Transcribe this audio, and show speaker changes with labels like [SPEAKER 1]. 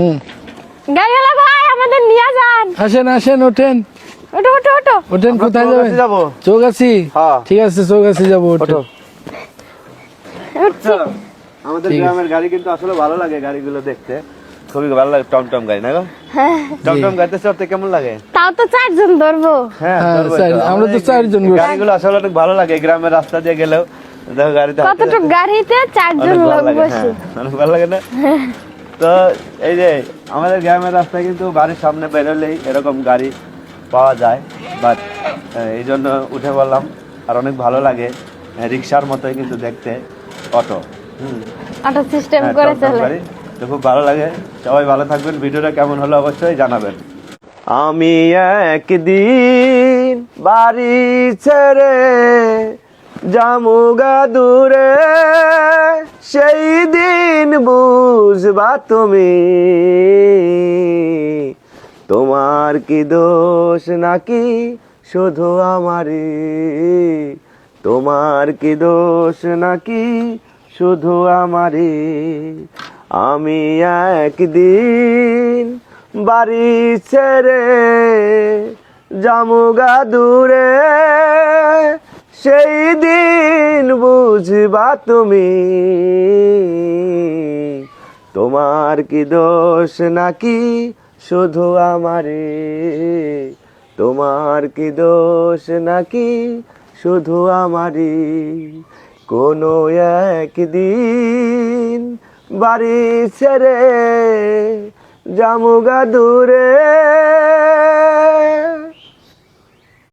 [SPEAKER 1] হুম।
[SPEAKER 2] গাড়িওয়ালা ভাই আমাদের নিয়ে যান।
[SPEAKER 1] আসেন আসেন ওঠেন।
[SPEAKER 2] ওটো ওটো ওটো
[SPEAKER 1] ওঠেন কোথায় যাবেন?
[SPEAKER 3] যাব।
[SPEAKER 1] চৌগাছি?
[SPEAKER 3] হ্যাঁ।
[SPEAKER 1] ঠিক আছে চৌগাছি যাব
[SPEAKER 3] ওঠো। আমাদের গ্রামের গাড়ি কিন্তু আসলে ভালো লাগে গাড়িগুলো দেখতে। খুবই ভালো লাগে টমটম গাড়ি না গো?
[SPEAKER 2] হ্যাঁ,
[SPEAKER 3] টমটম গাড়িতে চড়তে কেমন লাগে?
[SPEAKER 2] তাও তো চারজন ধরবো।
[SPEAKER 3] হ্যাঁ
[SPEAKER 1] হ্যাঁ,
[SPEAKER 3] তো।
[SPEAKER 1] চার- আমরা তো চারজন
[SPEAKER 3] গাড়িগুলো আসলে অনেক ভালো লাগে গ্রামের রাস্তা দিয়ে গেলেও। দেখো গাড়িতে
[SPEAKER 2] গাড়িতে চারজন লোক বসে।
[SPEAKER 3] ভালো লাগে না? তো এই যে আমাদের গ্রামের রাস্তায় কিন্তু বাড়ির সামনে বেরোলেই এরকম গাড়ি পাওয়া যায়। বাট এই জন্য উঠে বললাম আর অনেক ভালো লাগে রিক্সার মতোই কিন্তু দেখতে অটো। হুম।
[SPEAKER 2] অটো সিস্টেম
[SPEAKER 3] হ্যাঁ,
[SPEAKER 2] করে চলে।
[SPEAKER 3] তো খুব ভালো লাগে। সবাই ভালো থাকবেন। ভিডিওটা কেমন হলো অবশ্যই জানাবেন। আমি একদিন বাড়ি ছেড়ে জামুগা দূরে বুঝবা তুমি? তোমার কি দোষ নাকি শুধু আমারই? তোমার কি দোষ নাকি শুধু আমারই? আমি একদিন বাড়ি ছেড়ে জামুগা দূরে, সেই দিন বুঝবা তুমি। তোমার কি দোষ? নাকি শুধু আমারে? তোমার কি দোষ? নাকি শুধু আমারি? কোনো একদিন বাড়ি ছেড়ে জামুগা দূরে